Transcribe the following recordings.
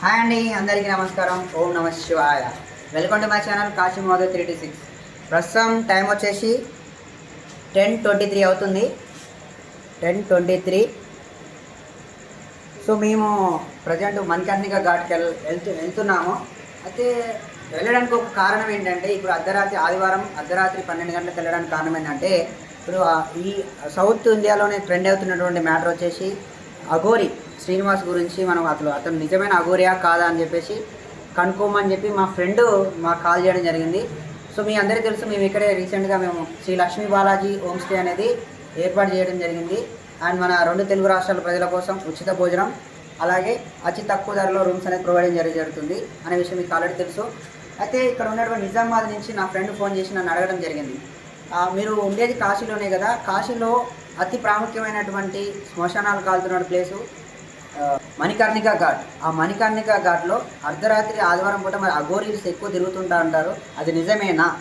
Hi అండి అందరికీ నమస్కారం. ఓం నమ శివాయ. Welcome to my channel Kashi Modi three six. ప్రస్తుతం టైం వచ్చేసి టెన్ ట్వంటీ త్రీ అవుతుంది. Ten twenty three. సో మేము ప్రజెంట్ మణికర్ణిక ఘాట్కి వెళ్ వెళ్తూ వెళ్తున్నాము. అయితే వెళ్ళడానికి ఒక కారణం ఏంటంటే ఇప్పుడు అర్ధరాత్రి ఆదివారం అర్ధరాత్రి పన్నెండు గంటలకు వెళ్ళడానికి కారణం ఏంటంటే ఇప్పుడు ఈ సౌత్ ఇండియాలోనే ట్రెండ్ అవుతున్నటువంటి మ్యాటర్ వచ్చేసి అఘోరి శ్రీనివాస్ గురించి మనం అతను అతను నిజమైన అఘోరియా కాదా అని చెప్పేసి కనుక్కోమని చెప్పి మా ఫ్రెండ్ మాకు కాల్ చేయడం జరిగింది. సో మీ అందరికీ తెలుసు మేము ఇక్కడే రీసెంట్గా మేము శ్రీ లక్ష్మీ బాలాజీ హోమ్ స్టే అనేది ఏర్పాటు చేయడం జరిగింది. అండ్ మన రెండు తెలుగు రాష్ట్రాల ప్రజల కోసం ఉచిత భోజనం అలాగే అతి తక్కువ ధరలో రూమ్స్ అనేది ప్రొవైడ్ చేయడం జరుగుతుంది అనే విషయం మీకు ఆల్రెడీ తెలుసు. అయితే ఇక్కడ ఉన్నటువంటి నిజామాబాద్ నుంచి నా ఫ్రెండ్ ఫోన్ చేసి నన్ను అడగడం జరిగింది. మీరు ఉండేది కాశీలోనే కదా. కాశీలో అతి ప్రాముఖ్యమైనటువంటి శ్మశానాలు కాలుతున్న ప్లేసు మణికర్ణిక ఘాట్. ఆ మణికర్ణిక ఘాట్లో అర్ధరాత్రి ఆదివారం పూట మరి అఘోరీస్ ఎక్కువ తిరుగుతుంటా అంటారు. అది నిజమేనా?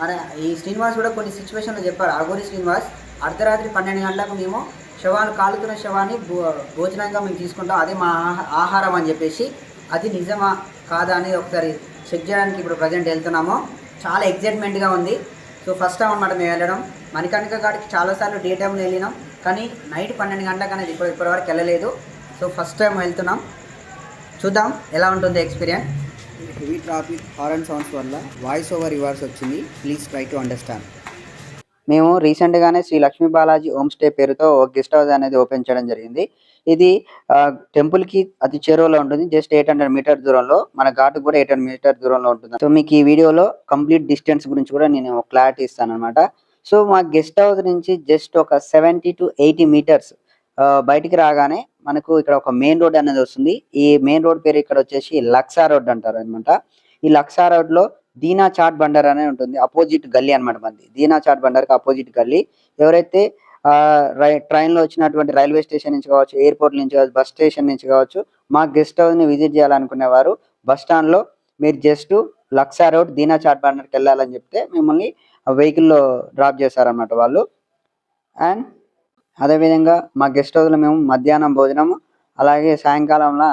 మరి ఈ శ్రీనివాస్ కూడా కొన్ని సిచ్యువేషన్లో చెప్పారు. అఘోరి శ్రీనివాస్ అర్ధరాత్రి పన్నెండు గంటలకు మేము శవాలు కాలుతున్న శవాన్ని భో భోజనంగా మేము తీసుకుంటాం. అదే మా ఆహారం అని చెప్పేసి. అది నిజమా? కాదా? అనేది ఒకసారి చెక్ చేయడానికి ఇప్పుడు ప్రజెంట్ వెళ్తున్నాము. చాలా ఎగ్జైట్మెంట్గా ఉంది. సో ఫస్ట్ టైం అనమాట మేము వెళ్ళడం. మణికర్ణిక ఘాట్కి చాలాసార్లు డే టైంలో వెళ్ళినాం. కానీ నైట్ పన్నెండు గంటలకు అనేది ఇప్పుడు ఇప్పటివరకు వెళ్ళలేదు. సో ఫస్ట్ టైం వెళ్తున్నాం. చూద్దాం ఎలా ఉంటుంది experience. Heavy traffic horn sounds వల్ల వాయిస్ ఓవర్ రివర్స్ వచ్చింది. Please try to understand. మేము రీసెంట్గానే శ్రీ లక్ష్మీ బాలాజీ హోమ్ స్టే పేరుతో ఒక గెస్ట్ హౌస్ అనేది ఓపెన్ చేయడం జరిగింది. ఇది టెంపుల్కి అతి చేరువలో ఉంటుంది. జస్ట్ ఎయిట్ హండ్రెడ్ మీటర్ దూరంలో మన ఘాట్ కూడా ఎయిట్ హండ్రెడ్ మీటర్ దూరంలో ఉంటుంది. సో మీకు ఈ వీడియోలో కంప్లీట్ డిస్టెన్స్ గురించి కూడా నేను క్లారిటీ ఇస్తాను అనమాట సో మా గెస్ట్ హౌస్ నుంచి జస్ట్ ఒక సెవెంటీ టు ఎయిటీ మీటర్స్ బయటికి రాగానే మనకు ఇక్కడ ఒక మెయిన్ రోడ్ అనేది వస్తుంది. ఈ మెయిన్ రోడ్ పేరు ఇక్కడ వచ్చేసి లక్సా రోడ్ అంటారు అనమాట ఈ లక్సా రోడ్లో దీనా చాట్ బండర్ అనే ఉంటుంది. అపోజిట్ గల్లీ అనమాట మనది. దీనా చాట్ బండర్కి అపోజిట్ గల్లీ. ఎవరైతే ట్రైన్లో రై వచ్చినటువంటి రైల్వే స్టేషన్ నుంచి కావచ్చు ఎయిర్పోర్ట్ నుంచి కావచ్చు బస్ స్టేషన్ నుంచి కావచ్చు మా గెస్ట్ హౌస్ని విజిట్ చేయాలనుకునేవారు. బస్ స్టాండ్లో మీరు జస్ట్ లక్సా రోడ్ దీనా చాట్ బార్నర్కి వెళ్ళాలని చెప్తే మిమ్మల్ని వెహికల్లో డ్రాప్ చేశారన్నమాట వాళ్ళు. అండ్ అదేవిధంగా మా గెస్ట్ హౌస్లో మేము మధ్యాహ్నం భోజనం అలాగే సాయంకాలంలో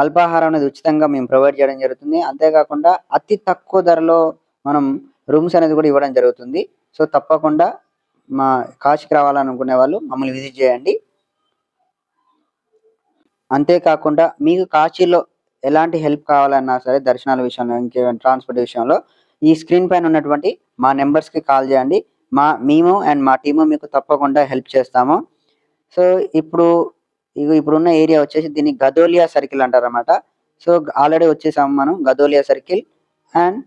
అల్పాహారం అనేది ఉచితంగా మేము ప్రొవైడ్ చేయడం జరుగుతుంది. అంతేకాకుండా అతి తక్కువ ధరలో మనం రూమ్స్ అనేది కూడా ఇవ్వడం జరుగుతుంది. సో తప్పకుండా మా కాశీకి రావాలనుకునే వాళ్ళు మమ్మల్ని విజిట్ చేయండి. అంతేకాకుండా మీకు కాశీలో ఎలాంటి హెల్ప్ కావాలన్నా సరే దర్శనాల విషయంలో ఇంకేమైనా ట్రాన్స్పోర్ట్ విషయంలో ఈ స్క్రీన్ పైన ఉన్నటువంటి మా నెంబర్స్కి కాల్ చేయండి. మా మేము అండ్ మా టీము మీకు తప్పకుండా హెల్ప్ చేస్తాము. సో ఇప్పుడు ఇప్పుడున్న ఏరియా వచ్చేసి దీన్ని గదోలియా సర్కిల్ అంటారన్నమాట. సో ఆల్రెడీ వచ్చేసాము మనం గదోలియా సర్కిల్ అండ్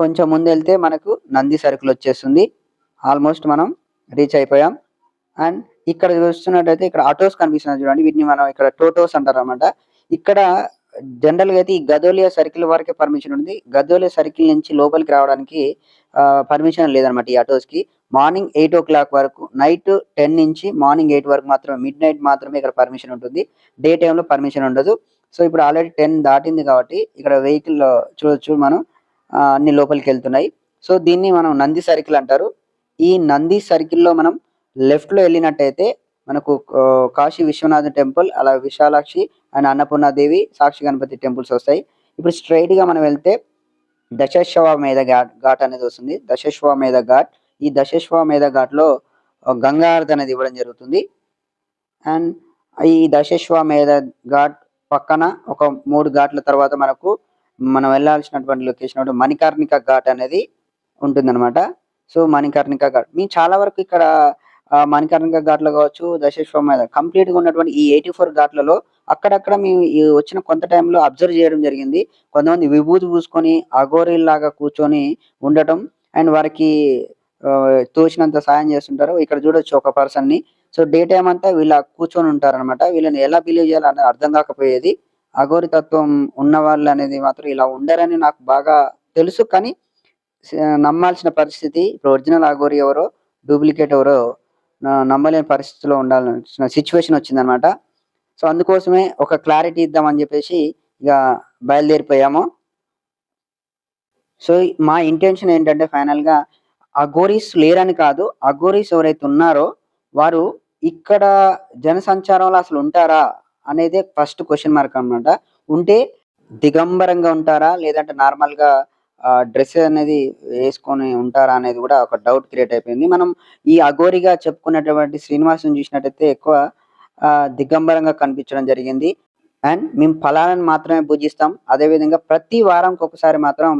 కొంచెం ముందు వెళ్తే మనకు నంది సర్కిల్ వచ్చేస్తుంది. ఆల్మోస్ట్ మనం రీచ్ అయిపోయాం. అండ్ ఇక్కడ చూస్తున్నట్టయితే ఇక్కడ ఆటోస్ కనిపిస్తున్నాయి చూడండి. వీటిని మనం ఇక్కడ టోటోస్ అంటారు అనమాట ఇక్కడ జనరల్గా అయితే ఈ గదోలియా సర్కిల్ వరకే పర్మిషన్ ఉంది. గదోలియా సర్కిల్ నుంచి లోపలికి రావడానికి పర్మిషన్ లేదనమాట ఈ ఆటోస్కి మార్నింగ్ ఎయిట్ ఓ క్లాక్ వరకు నైట్ టెన్ నుంచి మార్నింగ్ ఎయిట్ వరకు మాత్రమే మిడ్ నైట్ మాత్రమే ఇక్కడ పర్మిషన్ ఉంటుంది. డే టైంలో పర్మిషన్ ఉండదు. సో ఇప్పుడు ఆల్రెడీ టెన్ దాటింది కాబట్టి ఇక్కడ వెహికల్ చూడొచ్చు మనం అన్ని లోపలికి వెళ్తున్నాయి. సో దీన్ని మనం నంది సర్కిల్ అంటారు. ఈ నంది సర్కిల్లో మనం లెఫ్ట్లో వెళ్ళినట్టయితే మనకు కాశీ విశ్వనాథ టెంపుల్ అలా విశాలాక్షి అండ్ అన్నపూర్ణాదేవి సాక్షి గణపతి టెంపుల్స్ వస్తాయి. ఇప్పుడు స్ట్రైట్గా మనం వెళ్తే దశశ్వమేధ ఘాట్ ఘాట్ అనేది వస్తుంది. దశశ్వమేధ ఘాట్ ఈ దశశ్వమేధ ఘాట్ ఘాట్లో గంగా అనేది ఇవ్వడం జరుగుతుంది. అండ్ ఈ దశశ్వమేధ ఘాట్ పక్కన ఒక మూడు ఘాట్ల తర్వాత మనకు మనం వెళ్ళాల్సినటువంటి లొకేషన్ మణికార్ణిక ఘాట్ అనేది ఉంటుందన్నమాట. సో మణికర్ణిక ఘాట్ మేము చాలా వరకు ఇక్కడ మణికర్ణిక ఘాట్లో కావచ్చు దశశ్వమేధ కంప్లీట్గా ఉన్నటువంటి ఈ ఎయిటీ ఫోర్ ఘాట్లలో అక్కడక్కడ మేము వచ్చిన కొంత టైంలో అబ్జర్వ్ చేయడం జరిగింది. కొంతమంది విభూతి పూసుకొని అఘోరీ లాగా కూర్చొని ఉండటం అండ్ వారికి తోచినంత సాయం చేస్తుంటారు. ఇక్కడ చూడొచ్చు ఒక పర్సన్ని. సో డే టైం అంతా వీళ్ళ కూర్చొని ఉంటారు అనమాట వీళ్ళని ఎలా బిలీవ్ చేయాలని అర్థం కాకపోయేది. అఘోరితత్వం ఉన్న వాళ్ళు అనేది మాత్రం ఇలా ఉండరని నాకు బాగా తెలుసు. కానీ నమ్మాల్సిన పరిస్థితి ఇప్పుడు ఒరిజినల్ అగోరి ఎవరో డూప్లికేట్ ఎవరో నమ్మలేని పరిస్థితిలో ఉండాల్సిన సిచ్యువేషన్ వచ్చిందనమాట సో అందుకోసమే ఒక క్లారిటీ ఇద్దామని చెప్పేసి ఇక బయలుదేరిపోయాము. సో మా ఇంటెన్షన్ ఏంటంటే ఫైనల్గా అగోరీస్ లేరని కాదు అగోరీస్ ఎవరైతే ఉన్నారో వారు ఇక్కడ జనసంచారంలో అసలు ఉంటారా అనేది ఫస్ట్ క్వశ్చన్ మార్క్ అన్నమాట. ఉంటే దిగంబరంగా ఉంటారా లేదంటే నార్మల్గా ఆ డ్రెస్ అనేది వేసుకొని ఉంటారా అనేది కూడా ఒక డౌట్ క్రియేట్ అయిపోయింది. మనం ఈ అఘోరిగా చెప్పుకున్నటువంటి శ్రీనివాసుని చూసినట్టయితే ఎక్కువ దిగంబరంగా కనిపించడం జరిగింది. అండ్ మేము ఫలాలను మాత్రమే పూజిస్తాం. అదే విధంగా ప్రతి వారంకి ఒకసారి మాత్రం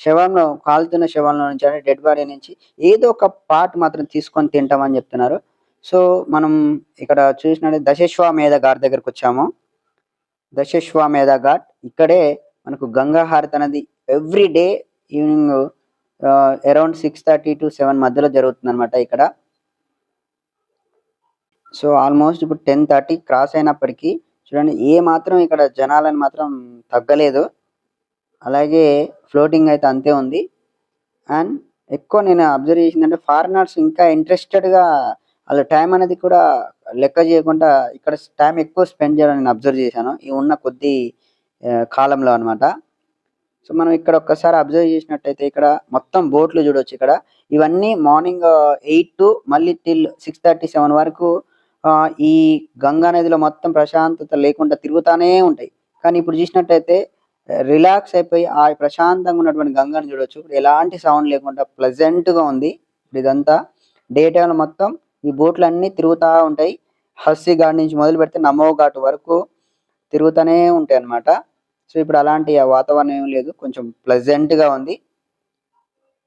శవంలో కాలుతున్న శవంలో నుంచి అంటే డెడ్ బాడీ నుంచి ఏదో ఒక పార్ట్ మాత్రం తీసుకొని తింటామని చెప్తున్నారు. సో మనం ఇక్కడ చూసినట్టు దశశ్వామేధ ఘాట్ దగ్గరకు వచ్చాము. దశశ్వామేధ ఘాట్ ఇక్కడే మనకు గంగా హారతి అనేది every day evening around six thirty to seven మధ్యలో జరుగుతుంది అనమాట ఇక్కడ. సో ఆల్మోస్ట్ ఇప్పుడు టెన్ థర్టీ క్రాస్ అయినప్పటికీ చూడండి ఏ మాత్రం ఇక్కడ జనాలను మాత్రం తగ్గలేదు. అలాగే ఫ్లోటింగ్ అయితే అంతే ఉంది. అండ్ ఎక్కువ నేను అబ్జర్వ్ చేసిందంటే ఫారినర్స్ ఇంకా ఇంట్రెస్టెడ్గా వాళ్ళ టైం అనేది కూడా లెక్క చేయకుండా ఇక్కడ టైం ఎక్కువ స్పెండ్ చేయడం నేను అబ్జర్వ్ చేశాను. ఈ ఉన్న కొద్ది కాలంలో అనమాట సో మనం ఇక్కడ ఒక్కసారి అబ్జర్వ్ చేసినట్టయితే ఇక్కడ మొత్తం బోట్లు చూడొచ్చు ఇక్కడ. ఇవన్నీ మార్నింగ్ ఎయిట్ టు మళ్ళీ టిల్ సిక్స్ థర్టీ సెవెన్ వరకు uh, ఈ గంగా నదిలో మొత్తం ప్రశాంతత లేకుండా తిరుగుతానే ఉంటాయి. కానీ ఇప్పుడు చూసినట్టయితే రిలాక్స్ అయిపోయి ఆ ప్రశాంతంగా ఉన్నటువంటి గంగను చూడొచ్చు. ఇప్పుడు ఎలాంటి సౌండ్ లేకుండా ప్లెజెంట్గా ఉంది ఇప్పుడు ఇదంతా. డే టైంలో మొత్తం ఈ బోట్లు అన్ని తిరుగుతూ ఉంటాయి. హస్సీ ఘాట్ నుంచి మొదలు పెడితే నమో ఘాట్ వరకు తిరుగుతూనే ఉంటాయి అన్నమాట. సో ఇప్పుడు అలాంటి వాతావరణం ఏం లేదు. కొంచెం ప్లెజెంట్గా ఉంది.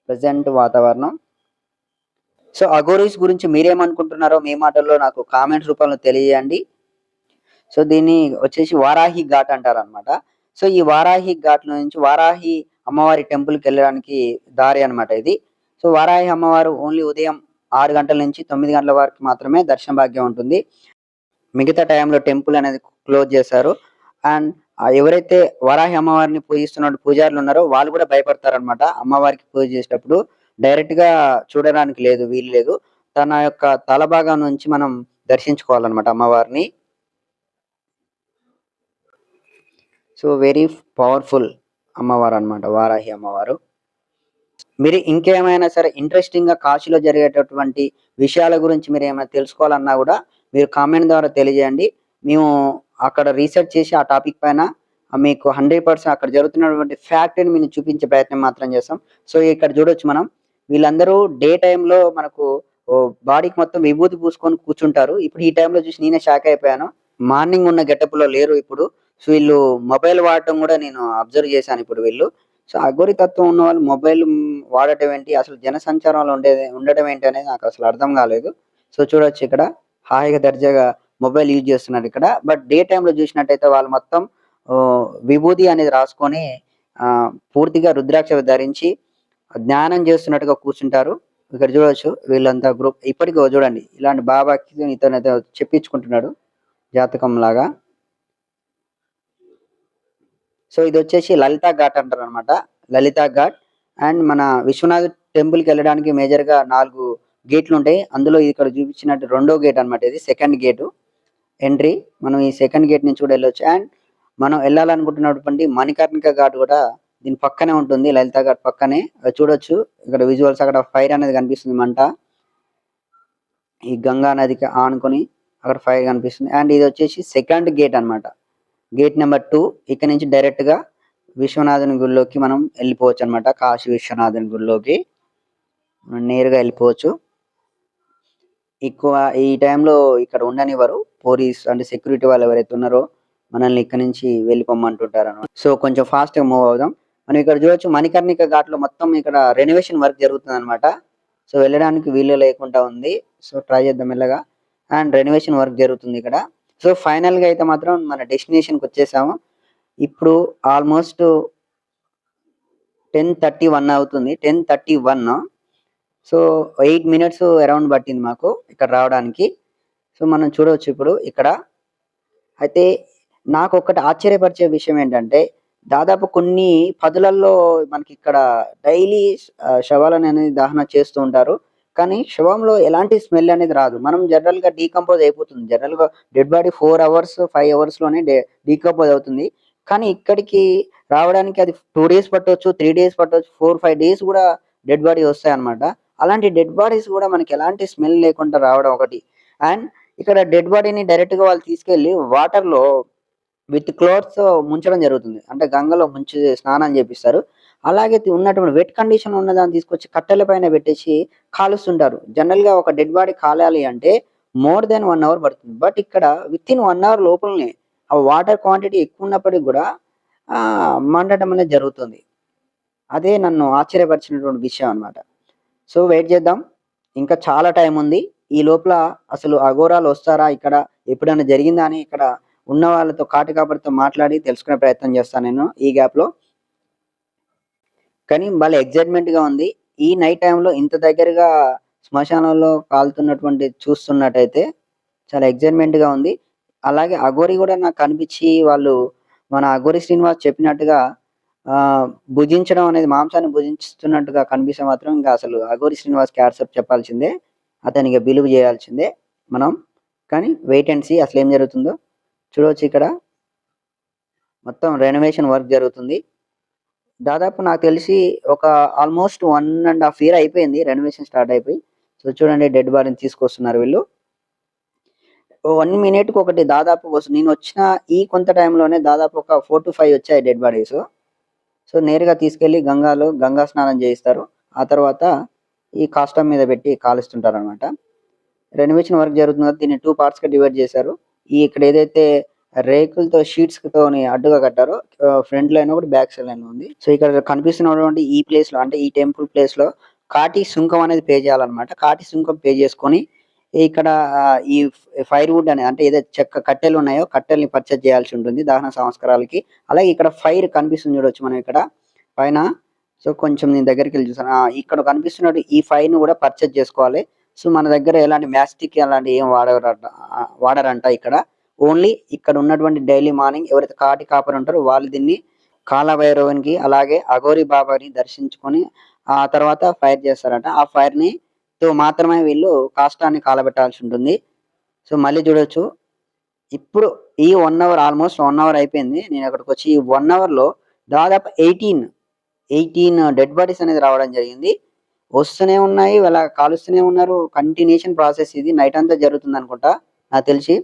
ప్లెజెంట్ వాతావరణం. సో అగోరీస్ గురించి మీరేమనుకుంటున్నారో మీ మాటల్లో నాకు కామెంట్స్ రూపంలో తెలియజేయండి. సో దీన్ని వచ్చేసి వారాహి ఘాట్ అంటారు అనమాట సో ఈ వారాహి ఘాట్ నుంచి వారాహి అమ్మవారి టెంపుల్కి వెళ్ళడానికి దారి అన్నమాట ఇది. సో వారాహి అమ్మవారు ఓన్లీ ఉదయం ఆరు గంటల నుంచి తొమ్మిది గంటల వరకు మాత్రమే దర్శన భాగ్యం ఉంటుంది. మిగతా టైంలో టెంపుల్ అనేది క్లోజ్ చేశారు. అండ్ ఎవరైతే వరాహి అమ్మవారిని పూజిస్తున్న పూజారులు ఉన్నారో వాళ్ళు కూడా భయపడతారు అనమాట అమ్మవారికి పూజ చేసేటప్పుడు డైరెక్ట్గా చూడడానికి లేదు వీలు లేదు. తన యొక్క తల భాగం నుంచి మనం దర్శించుకోవాలన్నమాట అమ్మవారిని. సో వెరీ పవర్ఫుల్ అమ్మవారు అనమాట వారాహి అమ్మవారు. మీరు ఇంకేమైనా సరే ఇంట్రెస్టింగ్గా కాశీలో జరిగేటటువంటి విషయాల గురించి మీరు ఏమైనా తెలుసుకోవాలన్నా కూడా మీరు కామెంట్ ద్వారా తెలియజేయండి. మేము అక్కడ రీసెర్చ్ చేసి ఆ టాపిక్ పైన మీకు హండ్రెడ్ పర్సెంట్ అక్కడ జరుగుతున్నటువంటి ఫ్యాక్ట్ని మేము చూపించే ప్రయత్నం మాత్రం చేస్తాం. సో ఇక్కడ చూడొచ్చు మనం. వీళ్ళందరూ డే టైంలో మనకు బాడీకి మొత్తం విభూతి పూసుకొని కూర్చుంటారు. ఇప్పుడు ఈ టైంలో చూసి నేనే షాక్ అయిపోయాను. మార్నింగ్ ఉన్న గెటప్లో లేరు ఇప్పుడు. సో వీళ్ళు మొబైల్ వాడటం కూడా నేను అబ్జర్వ్ చేశాను ఇప్పుడు వీళ్ళు. సో అఘోరితత్వం ఉన్న వాళ్ళు మొబైల్ వాడటం ఏంటి? అసలు జనసంచారంలో ఉండేది ఉండటం ఏంటి అనేది నాకు అసలు అర్థం కాలేదు. సో చూడొచ్చు ఇక్కడ. హాయిగా దర్జాగా మొబైల్ యూజ్ చేస్తున్నారు ఇక్కడ. బట్ డే టైంలో చూసినట్టయితే వాళ్ళు మొత్తం విభూతి విభూది అనేది రాసుకొని పూర్తిగా రుద్రాక్ష ధరించి జ్ఞానం చేస్తున్నట్టుగా కూర్చుంటారు. ఇక్కడ చూడొచ్చు వీళ్ళంతా గ్రూప్. ఇప్పటికీ చూడండి ఇలాంటి బాబాకి ఇతనైతే చెప్పించుకుంటున్నాడు జాతకం లాగా. సో ఇది వచ్చేసి లలితా ఘాట్ అంటారు అనమాట లలితా ఘాట్. అండ్ మన విశ్వనాథ్ టెంపుల్కి వెళ్ళడానికి మేజర్గా నాలుగు గేట్లు ఉంటాయి. అందులో ఇక్కడ చూపించినట్టు రెండో గేట్ అన్నమాట ఇది సెకండ్ గేటు. ఎంట్రీ మనం ఈ సెకండ్ గేట్ నుంచి కూడా వెళ్ళొచ్చు. అండ్ మనం వెళ్ళాలనుకుంటున్నటువంటి మణికర్ణిక ఘాట్ కూడా దీని పక్కనే ఉంటుంది. లలిత ఘాట్ పక్కనే. చూడొచ్చు. ఇక్కడ విజువల్స్ అక్కడ ఫైర్ అనేది కనిపిస్తుంది మంట. ఈ గంగా నదికి ఆనుకొని అక్కడ ఫైర్ కనిపిస్తుంది. అండ్ ఇది వచ్చేసి సెకండ్ గేట్ అన్నమాట. గేట్ నెంబర్ టూ ఇక్కడ నుంచి డైరెక్ట్గా విశ్వనాథుని గుడిలోకి మనం వెళ్ళిపోవచ్చు అనమాట కాశీ విశ్వనాథుని గుడిలోకి. నేరుగా వెళ్ళిపోవచ్చు. ఎక్కువ ఈ టైంలో ఇక్కడ ఉండనివ్వరు. పోలీస్ అంటే సెక్యూరిటీ వాళ్ళు ఎవరైతే ఉన్నారో మనల్ని ఇక్కడ నుంచి వెళ్ళిపోమ్మంటుంటారు అనమాట సో కొంచెం ఫాస్ట్గా మూవ్ అవుదాం. మనం ఇక్కడ చూడొచ్చు మణికర్ణిక ఘాట్లో మొత్తం ఇక్కడ రెనోవేషన్ వర్క్ జరుగుతుంది అనమాట సో వెళ్ళడానికి వీలు లేకుండా ఉంది. సో ట్రై చేద్దాం మెల్లగా. అండ్ రెనోవేషన్ వర్క్ జరుగుతుంది ఇక్కడ. సో ఫైనల్గా అయితే మాత్రం మన డెస్టినేషన్కి వచ్చేసాము. ఇప్పుడు ఆల్మోస్ట్ టెన్ థర్టీ వన్ అవుతుంది. Ten thirty one so eight minutes around పట్టింది మాకు ఇక్కడ రావడానికి. సో మనం చూడవచ్చు ఇప్పుడు ఇక్కడ. అయితే నాకు ఒకటి ఆశ్చర్యపరిచే విషయం ఏంటంటే దాదాపు కొన్ని పదులలో మనకి ఇక్కడ డైలీ శవాలను అనేది దహన చేస్తూ ఉంటారు. కానీ శవంలో ఎలాంటి స్మెల్ అనేది రాదు. మనం జనరల్గా డీకంపోజ్ అయిపోతుంది. జనరల్గా dead body four hours five అవర్స్లోనే day decompose అవుతుంది. కానీ ఇక్కడికి రావడానికి అది టూ డేస్ పట్టవచ్చు త్రీ డేస్ పట్టవచ్చు ఫోర్ ఫైవ్ డేస్ కూడా డెడ్ బాడీ వస్తాయి అనమాట అలాంటి డెడ్ బాడీస్ కూడా మనకి ఎలాంటి స్మెల్ లేకుండా రావడం ఒకటి. అండ్ ఇక్కడ డెడ్ బాడీని డైరెక్ట్గా వాళ్ళు తీసుకెళ్ళి వాటర్లో విత్ క్లోత్స్ ముంచడం జరుగుతుంది. అంటే గంగలో ముంచి స్నానం చేపిస్తారు. అలాగే ఉన్నటువంటి వెట్ కండిషన్ ఉన్న దాన్ని తీసుకొచ్చి కట్టెల పైన పెట్టేసి కాలుస్తుంటారు. జనరల్గా ఒక డెడ్ బాడీ కాలాలి అంటే మోర్ దెన్ వన్ అవర్ పడుతుంది. బట్ ఇక్కడ విత్ ఇన్ వన్ అవర్ లోపలనే ఆ వాటర్ క్వాంటిటీ ఎక్కువ ఉన్నప్పటికీ కూడా మండటం అనేది జరుగుతుంది. అదే నన్ను ఆశ్చర్యపరిచినటువంటి విషయం అన్నమాట. సో వెయిట్ చేద్దాం. ఇంకా చాలా టైం ఉంది. ఈ లోపల అసలు అఘోరాలు వస్తారా? ఇక్కడ ఎప్పుడైనా జరిగిందా అని ఇక్కడ ఉన్న వాళ్ళతో కాటి కాపరితో మాట్లాడి తెలుసుకునే ప్రయత్నం చేస్తాను నేను ఈ గ్యాప్లో కానీ భలే ఎగ్జైట్మెంట్గా ఉంది. ఈ నైట్ టైంలో ఇంత దగ్గరగా శ్మశానంలో కాలుతున్నటువంటి చూస్తున్నట్టయితే చాలా ఎగ్జైట్మెంట్గా ఉంది. అలాగే అఘోరి కూడా నాకు కనిపించి వాళ్ళు మన అఘోరి శ్రీనివాస్ చెప్పినట్టుగా భుజించడం అనేది మాంసాన్ని భుజిస్తున్నట్టుగా కనిపిస్తే మాత్రం ఇంకా అసలు అఘోరి శ్రీనివాస్ క్యాట్సప్ చెప్పాల్సిందే. అతనికి బిలువ చేయాల్సిందే మనం. కానీ వెయిట్ అండ్ సీ అసలు ఏం జరుగుతుందో. చూడవచ్చు ఇక్కడ. మొత్తం రెనోవేషన్ వర్క్ జరుగుతుంది. దాదాపు నాకు తెలిసి ఒక almost one and half year అయిపోయింది. రెనోవేషన్ స్టార్ట్ అయిపోయి. సో చూడండి డెడ్ బాడీని తీసుకొస్తున్నారు వీళ్ళు. వన్ మినిట్కి ఒకటి దాదాపు నేను వచ్చిన ఈ కొంత టైంలోనే దాదాపు ఒక ఫోర్ టు ఫైవ్ వచ్చాయి డెడ్ బాడీస్ సో నేరుగా తీసుకెళ్ళి గంగాలో గంగా స్నానం చేయిస్తారు. ఆ తర్వాత ఈ కాష్టం మీద పెట్టి కాలుస్తుంటారు అనమాట రెనోవేషన్ వర్క్ జరుగుతుంది దీన్ని టూ పార్ట్స్గా డివైడ్ చేశారు. ఈ ఇక్కడ ఏదైతే రేకులతో షీట్స్తో అడ్డుగా కట్టారో ఫ్రంట్ లైన్ ఒకటి బ్యాక్ సైడ్ లైన్ ఉంది. సో ఇక్కడ కనిపిస్తున్నటువంటి ఈ ప్లేస్లో అంటే ఈ టెంపుల్ ప్లేస్లో కాటి సుంకం అనేది పే చేయాలన్నమాట. కాటి సుంకం పే చేసుకొని ఇక్కడ ఆ, ఈ ఫైర్ వుడ్ అనే అంటే ఏదైతే చెక్క కట్టెలు ఉన్నాయో కట్టెల్ని పర్చేజ్ చేయాల్సి ఉంటుంది దహన సంస్కారాలకి. అలాగే ఇక్కడ ఫైర్ కనిపిస్తుంది చూడొచ్చు మనం ఇక్కడ. పైన సో కొంచెం నేను దగ్గరికి వెళ్ళి చూసాను ఇక్కడ కనిపిస్తున్నట్టు ఈ ఫైర్ను కూడా పర్చేజ్ చేసుకోవాలి. సో మన దగ్గర ఎలాంటి మ్యాస్టిక్ అలాంటి ఏం వాడరంట వాడరంట ఇక్కడ. ఓన్లీ ఇక్కడ ఉన్నటువంటి డైలీ మార్నింగ్ ఎవరైతే కాటి కాపరి ఉంటారో వాళ్ళు దీన్ని కాలభైరవునికి అలాగే అఘోరి బాబాని దర్శించుకొని ఆ తర్వాత ఫైర్ చేస్తారంట. ఆ ఫైర్ సో మాత్రమే వీళ్ళు కాష్టాన్ని కాలబెట్టాల్సి ఉంటుంది. సో మళ్ళీ చూడొచ్చు. ఇప్పుడు ఈ one hour almost one hour అయిపోయింది. నేను అక్కడికి వచ్చి ఈ వన్ అవర్లో దాదాపు ఎయిటీన్ ఎయిటీన్ డెడ్ బాడీస్ అనేది రావడం జరిగింది. వస్తూనే ఉన్నాయి అలా కాలుస్తూనే ఉన్నారు. కంటిన్యూషన్ ప్రాసెస్ ఇది. నైట్ అంతా జరుగుతుంది అనుకుంటా నాకు తెలిసి.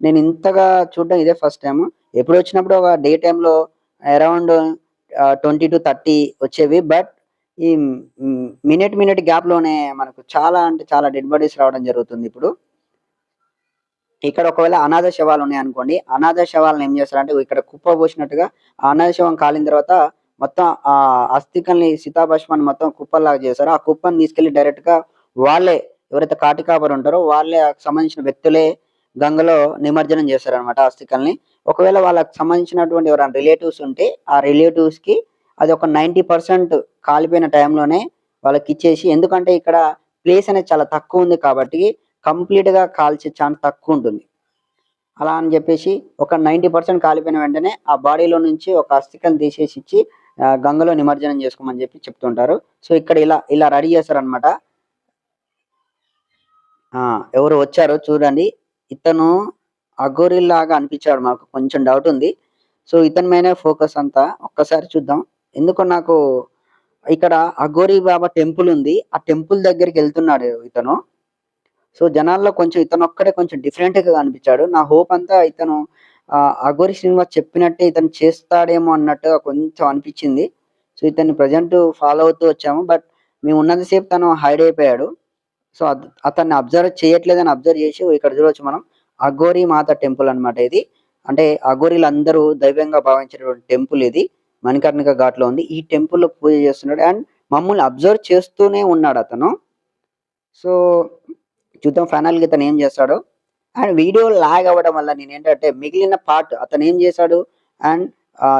నేను ఇంతగా చూడడం ఇదే ఫస్ట్ టైం ఎప్పుడు వచ్చినప్పుడు ఒక డే టైంలో అరౌండ్ ట్వంటీ టు థర్టీ వచ్చేవి. బట్ ఈ మినిట్ మినిట్ గ్యాప్లోనే మనకు చాలా అంటే చాలా డెడ్ బాడీస్ రావడం జరుగుతుంది ఇప్పుడు. ఇక్కడ ఒకవేళ అనాథ శవాలు ఉన్నాయి అనుకోండి అనాథ శవాలను ఏం చేస్తారంటే ఇక్కడ కుప్ప పోసినట్టుగా ఆ అనాథ శవం కాలిన తర్వాత మొత్తం ఆ అస్థికల్ని సీతాభస్మాన్ని మొత్తం కుప్పలాగా చేస్తారు. ఆ కుప్పని తీసుకెళ్ళి డైరెక్ట్గా వాళ్ళే ఎవరైతే కాటికాపరు ఉంటారో వాళ్ళే సంబంధించిన వ్యక్తులే గంగలో నిమజ్జనం చేస్తారు అనమాట అస్థికల్ని. ఒకవేళ వాళ్ళకి సంబంధించినటువంటి ఎవరైనా రిలేటివ్స్ ఉంటే ఆ రిలేటివ్స్కి అది ఒక నైంటీ పర్సెంట్ కాలిపోయిన టైంలోనే వాళ్ళకి ఇచ్చేసి ఎందుకంటే ఇక్కడ ప్లేస్ అనేది చాలా తక్కువ ఉంది కాబట్టి కంప్లీట్గా కాల్చే ఛాన్స్ తక్కువ ఉంటుంది. అలా అని చెప్పేసి ఒక నైంటీ పర్సెంట్ కాలిపోయిన వెంటనే ఆ బాడీలో నుంచి ఒక అస్థికలు తీసేసి ఇచ్చి గంగలో నిమజ్జనం చేసుకోమని చెప్పి చెప్తుంటారు. సో ఇక్కడ ఇలా ఇలా రెడీ చేస్తారు అనమాట ఎవరు వచ్చారో చూడండి. ఇతను అగోరిల్లాగా అనిపించాడు మాకు. కొంచెం డౌట్ ఉంది. సో ఇతని మీదనే ఫోకస్ అంతా. ఒక్కసారి చూద్దాం. ఎందుకో నాకు ఇక్కడ అఘోరి బాబా టెంపుల్ ఉంది. ఆ టెంపుల్ దగ్గరికి వెళ్తున్నాడు ఇతను. సో జనాల్లో కొంచెం ఇతను ఒక్కడే కొంచెం డిఫరెంట్గా కనిపించాడు నా హోప్ అంతా ఇతను ఆ, అఘోరి శ్రీనివాస్ చెప్పినట్టే ఇతను చేస్తాడేమో అన్నట్టుగా కొంచెం అనిపించింది. సో ఇతన్ని ప్రజెంట్ ఫాలో అవుతూ వచ్చాము. బట్ మేము ఉన్నంతసేపు తను హైడ్ అయిపోయాడు. సో అతన్ని అబ్జర్వ్ చేయట్లేదని అబ్జర్వ్ చేసి ఇక్కడ చూడవచ్చు మనం. అఘోరి మాత టెంపుల్ అన్నమాట ఇది. అంటే అఘోరీలు అందరూ దైవంగా భావించినటువంటి టెంపుల్ ఇది. మణికర్ణిక ఘాట్లో ఉంది. ఈ టెంపుల్లో పూజ చేస్తున్నాడు. అండ్ మమ్మల్ని అబ్జర్వ్ చేస్తూనే ఉన్నాడు అతను. సో చూద్దాం ఫైనల్గా ఇతను ఏం చేస్తాడు? అండ్ వీడియో లాగ్ అవ్వడం వల్ల నేను ఏంటంటే మిగిలిన పార్ట్ అతను ఏం చేశాడు? అండ్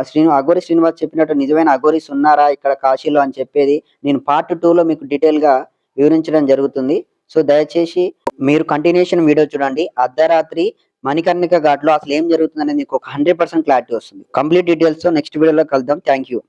శ్రీను అఘోరి శ్రీనివాస్ చెప్పినట్టు నిజమైన అఘోరీస్ ఉన్నారా ఇక్కడ కాశీలో అని చెప్పేది నేను పార్ట్లో మీకు డీటెయిల్గా వివరించడం జరుగుతుంది. సో దయచేసి మీరు కంటిన్యూషన్ వీడియో చూడండి. అర్ధరాత్రి మణికర్ణిక ఘాట్లో అసలు ఏం జరుగుతుంది అనేది మీకు ఒక హండ్రెడ్ పర్సెంట్ క్లారిటీ వస్తుంది. కంప్లీట్ డీటెయిల్స్ నెక్స్ట్ వీడియోలో కలుద్దాం. Thank you